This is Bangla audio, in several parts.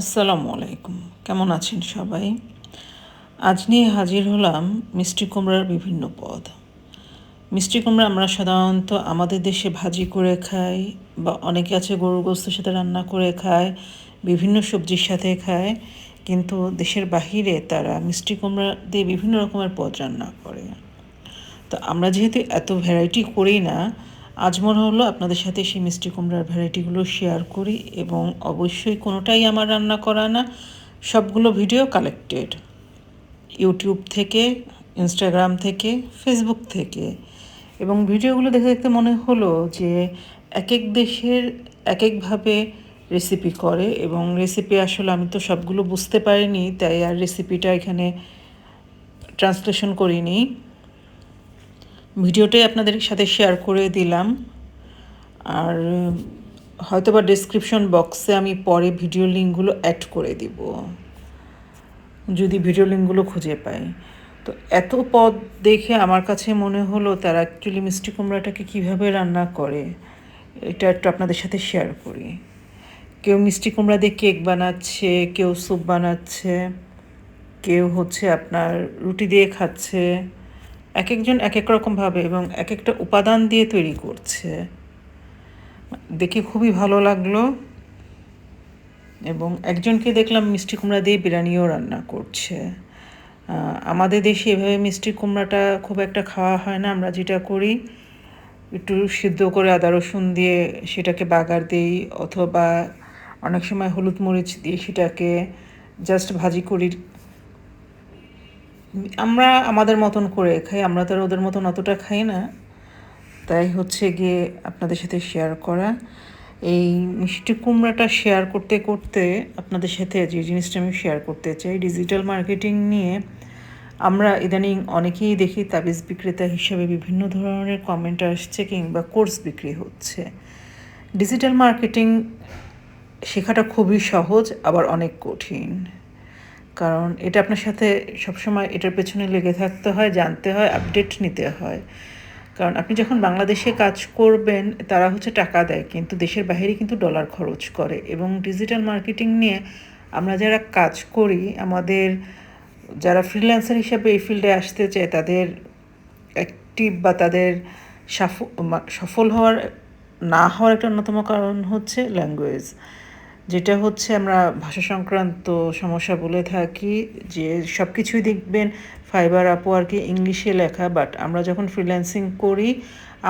আসসালামু আলাইকুম। কেমন আছেন সবাই? আজ নিয়ে হাজির হলাম মিষ্টি কুমড়ার বিভিন্ন পদ। মিষ্টি কুমড়া আমরা সাধারণত আমাদের দেশে ভাজি করে খাই বা অনেকে আছে গরুর গোস্তের সাথে রান্না করে খায়, বিভিন্ন সবজির সাথে খায়, কিন্তু দেশের বাহিরে তারা মিষ্টি কুমড়া দিয়ে বিভিন্ন রকমের পদ রান্না করে। তো আমরা যেহেতু এত ভ্যারাইটি করি না আজ মনে হলো আপনাদের সাথে সেই মিষ্টি কুমড়ার ভ্যারাইটিগুলো শেয়ার করি এবং অবশ্যই কোনোটাই আমার রান্না করা না, সবগুলো ভিডিও কালেক্টেড ইউটিউব থেকে ইনস্টাগ্রাম থেকে ফেসবুক থেকে। এবং ভিডিওগুলো দেখে দেখতে মনে হলো যে এক এক দেশের এক একভাবে রেসিপি করে এবং রেসিপি আসলে আমি তো সবগুলো বুঝতে পারিনি, তাই আর রেসিপিটা এখানে ট্রান্সলেশন করিনি। ভিডিওটাই আপনাদের সাথে শেয়ার করে দিলাম। আর হয়তো বা ডিসক্রিপশন বক্সে আমি পরে ভিডিও লিঙ্কগুলো অ্যাড করে দিব। যদি ভিডিও লিঙ্কগুলো খুঁজে পাই। তো এত পদ দেখে আমার কাছে মনে হলো তারা অ্যাকচুয়ালি মিষ্টি কুমড়াটাকে কীভাবে রান্না করে, এটা একটু আপনাদের সাথে শেয়ার করি। কেউ মিষ্টি কুমড়া দিয়ে কেক বানাচ্ছে, কেউ স্যুপ বানাচ্ছে, কেউ হচ্ছে আপনার রুটি দিয়ে খাচ্ছে এক একজন এক এক রকমভাবে এবং এক একটা উপাদান দিয়ে তৈরি করছে। দেখে খুবই ভালো লাগল। এবং একজনকে দেখলাম মিষ্টি কুমড়া দিয়ে বিরিয়ানিও রান্না করছে। আমাদের দেশে এভাবে মিষ্টি কুমড়াটা খুব একটা খাওয়া হয় না। আমরা যেটা করি, একটু সিদ্ধ করে আদা রসুন দিয়ে সেটাকে বাগার দিই অথবা অনেক সময় হলুদ মরিচ দিয়ে সেটাকে জাস্ট ভাজি করি আমরা আমাদের মতন করে খাই, আমরা তো আর ওদের মতন অতটা খাই না। তাই হচ্ছে গিয়ে আপনাদের সাথে শেয়ার করা। এই মিষ্টি কুমড়াটা শেয়ার করতে করতে আপনাদের সাথে যে জিনিসটা আমি শেয়ার করতে চাই ডিজিটাল মার্কেটিং নিয়ে আমরা ইদানিং অনেকেই দেখি তাবিজ বিক্রেতা হিসেবে বিভিন্ন ধরনের কমেন্ট আসছে কিংবা কোর্স বিক্রি হচ্ছে। ডিজিটাল মার্কেটিং শেখাটা খুবই সহজ, আবার অনেক কঠিন। কারণ এটা আপনার সাথে সবসময় এটার পেছনে লেগে থাকতে হয়, জানতে হয় আপডেট নিতে হয়। কারণ আপনি যখন বাংলাদেশে কাজ করবেন, তারা হচ্ছে টাকা দেয়, কিন্তু দেশের বাইরে কিন্তু ডলার খরচ করে এবং ডিজিটাল মার্কেটিং নিয়ে আমরা যারা কাজ করি, আমাদের যারা ফ্রিল্যান্সার হিসাবে এই ফিল্ডে আসতে চায়, তাদের অ্যাক্টিভ বা তাদের সফল হওয়ার, না হওয়ার একটা অন্যতম কারণ হচ্ছে ল্যাঙ্গুয়েজ যেটা হচ্ছে আমরা ভাষা সংক্রান্ত সমস্যা বলে থাকি, যে সব কিছুই দেখবেন ফাইবার আপু আর কি ইংলিশে লেখা বাট আমরা যখন ফ্রিল্যান্সিং করি,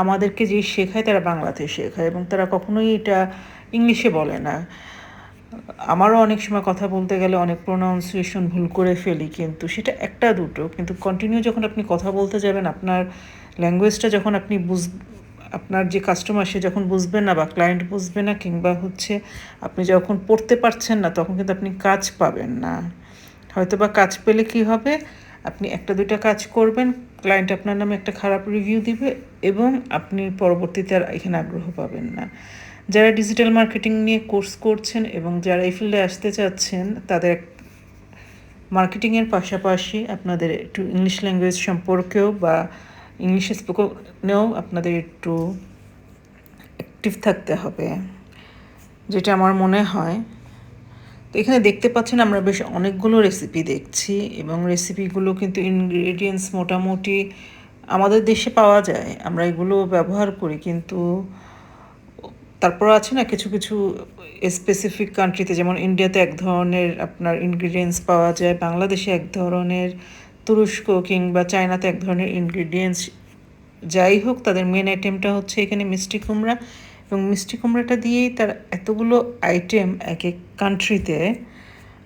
আমাদেরকে যে শেখায় তারা বাংলাতে শেখায় এবং তারা কখনোই এটা ইংলিশে বলে না। আমারও অনেক সময় কথা বলতে গেলে অনেক প্রোনাউন্সিয়েশন ভুল করে ফেলি, কিন্তু সেটা একটা দুটো, কিন্তু কন্টিনিউ যখন আপনি কথা বলতে যাবেন, আপনার ল্যাঙ্গুয়েজটা যখন আপনি বুঝ আপনার যে কাস্টমার সে যখন বুঝবে না বা ক্লায়েন্ট বুঝবে না কিংবা হচ্ছে আপনি যখন পড়তে পারছেন না, তখন কিন্তু আপনি কাজ পাবেন না। হয়তো বা কাজ পেলে কি হবে? আপনি একটা, দুইটা কাজ করবেন ক্লায়েন্ট আপনার নামে একটা খারাপ রিভিউ দিবে এবং আপনি পরবর্তীতে আর এখানে আগ্রহ পাবেন না। যারা ডিজিটাল মার্কেটিং নিয়ে কোর্স করছেন এবং যারা এই ফিল্ডে আসতে চাচ্ছেন, তাদের মার্কেটিংয়ের পাশাপাশি আপনাদের একটু ইংলিশ ল্যাঙ্গুয়েজ সম্পর্কেও বা ইংলিশে স্পোকনেও আপনাদের একটু অ্যাক্টিভ থাকতে হবে, যেটা আমার মনে হয়। তো এখানে দেখতে পাচ্ছেন আমরা বেশ অনেকগুলো রেসিপি দেখছি এবং রেসিপিগুলো কিন্তু ইনগ্রেডিয়েন্টস মোটামুটি আমাদের দেশে পাওয়া যায়। আমরা এগুলো ব্যবহার করি, কিন্তু তারপর আছে না কিছু কিছু স্পেসিফিক কান্ট্রিতে যেমন ইন্ডিয়াতে এক ধরনের আপনার ইনগ্রিডিয়েন্টস পাওয়া যায় বাংলাদেশে এক ধরনের তুরস্ক কিংবা চায়নাতে এক ধরনের ইনগ্রিডিয়েন্টস যাই হোক, তাদের মেন আইটেমটা হচ্ছে এখানে মিষ্টি কুমড়া এবং মিষ্টি কুমড়াটা দিয়েই তার এতগুলো আইটেম এক এক কান্ট্রিতে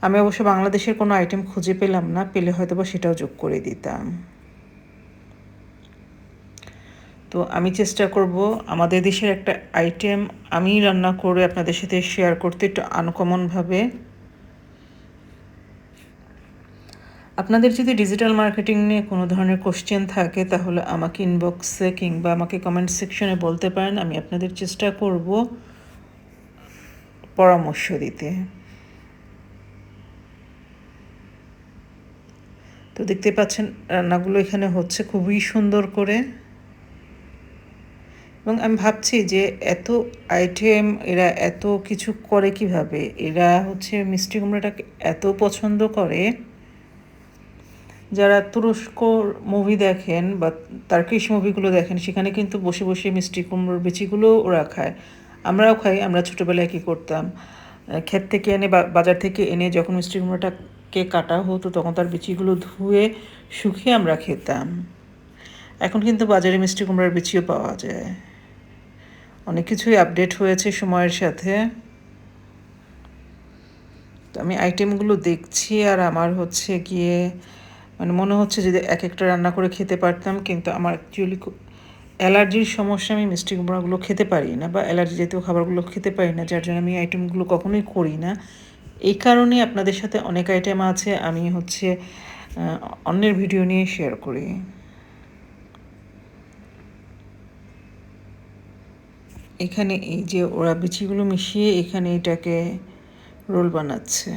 আমি অবশ্য বাংলাদেশের কোনো আইটেম খুঁজে পেলাম না, পেলে হয়তো বা সেটাও যোগ করে দিতাম। তো আমি চেষ্টা করব আমাদের দেশের একটা আইটেম আমি রান্না করে আপনাদের সাথে শেয়ার করতে একটু আনকমনভাবে আপনাদের যদি ডিজিটাল মার্কেটিং নিয়ে কোনো ধরনের কোশ্চেন থাকে, তাহলে আমাকে ইনবক্সে কিংবা আমাকে কমেন্ট সেকশনে বলতে পারেন। আমি আপনাদের চেষ্টা করব পরামর্শ দিতে। তো দেখতে পাচ্ছেন, রান্নাগুলো এখানে হচ্ছে খুবই সুন্দর করে। এবং আমি ভাবছি যে এত আইটেম এরা এত কিছু করে কীভাবে? এরা হচ্ছে মিষ্টি কুমড়াটাকে এত পছন্দ করে। যারা তুরস্ক মুভি দেখেন বা তার্কিশ মুভিগুলো দেখেন, সেখানে কিন্তু বসে বসে মিষ্টি কুমড়োর বিচিগুলো ওরা খায়। আমরাও খাই, আমরা ছোটোবেলায় কী করতাম? ক্ষেত থেকে এনে বাজার থেকে এনে যখন মিষ্টি কুমড়োটাকে কাটা হতো, তখন তার বিচিগুলো ধুয়ে, শুকিয়ে আমরা খেতাম। এখন কিন্তু বাজারে মিষ্টি কুমড়ার বিচিও পাওয়া যায়। অনেক কিছুই আপডেট হয়েছে সময়ের সাথে। তো আমি আইটেমগুলো দেখছি আর আমার হচ্ছে গিয়ে মানে মনে হচ্ছে যদি এক একটা রান্না করে খেতে পারতাম, কিন্তু আমার অ্যাকচুয়ালি অ্যালার্জির সমস্যা, আমি মিষ্টি কুমড়াগুলো খেতে পারি না বা অ্যালার্জি জাতীয় খাবারগুলো খেতে পারি না, যার জন্য আমি আইটেমগুলো কখনোই করি না। এই কারণে আপনাদের সাথে অনেক আইটেম আছে, আমি হচ্ছে অন্যের ভিডিও নিয়ে শেয়ার করি। এখানে এই যে ওরা বিচিগুলো মিশিয়ে এখানে এটাকে রোল বানাচ্ছে।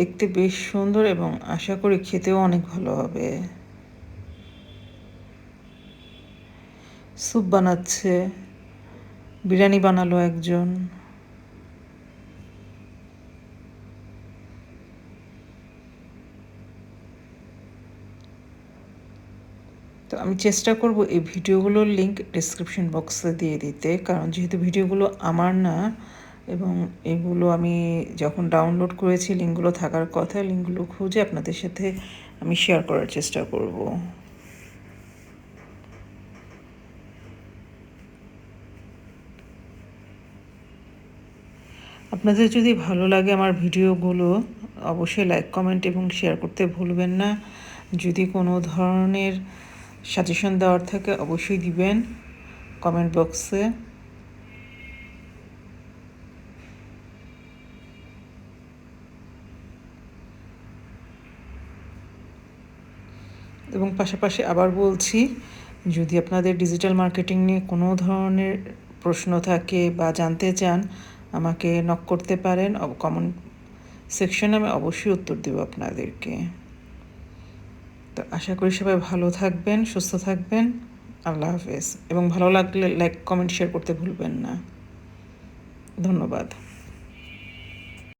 দেখতে বেশ সুন্দর এবং আশা করি খেতেও অনেক ভালো হবে। স্যুপ বানাচ্ছে, বিরিয়ানি বানালো একজন। তো আমি চেষ্টা করব এই ভিডিওগুলোর লিঙ্ক ডিসক্রিপশন বক্সে দিয়ে দিতে, কারণ যেহেতু ভিডিওগুলো আমার না এবং এগুলো আমি যখন ডাউনলোড করেছি লিঙ্কগুলো থাকার কথা, লিঙ্কগুলো খুঁজে আপনাদের সাথে আমি শেয়ার করার চেষ্টা করব। আপনাদের যদি ভালো লাগে আমার ভিডিওগুলো, অবশ্যই লাইক কমেন্ট এবং শেয়ার করতে ভুলবেন না। যদি কোনো ধরনের সাজেশন দেওয়ার থাকে, অবশ্যই দিবেন কমেন্ট বক্সে এবং পাশাপাশি আবার বলছি, যদি আপনাদের ডিজিটাল মার্কেটিং নিয়ে কোনো ধরনের প্রশ্ন থাকে বা জানতে চান, আমাকে নক করতে পারেন। কমন সেকশনে আমি অবশ্যই উত্তর দেব আপনাদেরকে। তো আশা করি সবাই ভালো থাকবেন, সুস্থ থাকবেন। আল্লাহ হাফেজ। এবং ভালো লাগলে লাইক কমেন্ট শেয়ার করতে ভুলবেন না। ধন্যবাদ।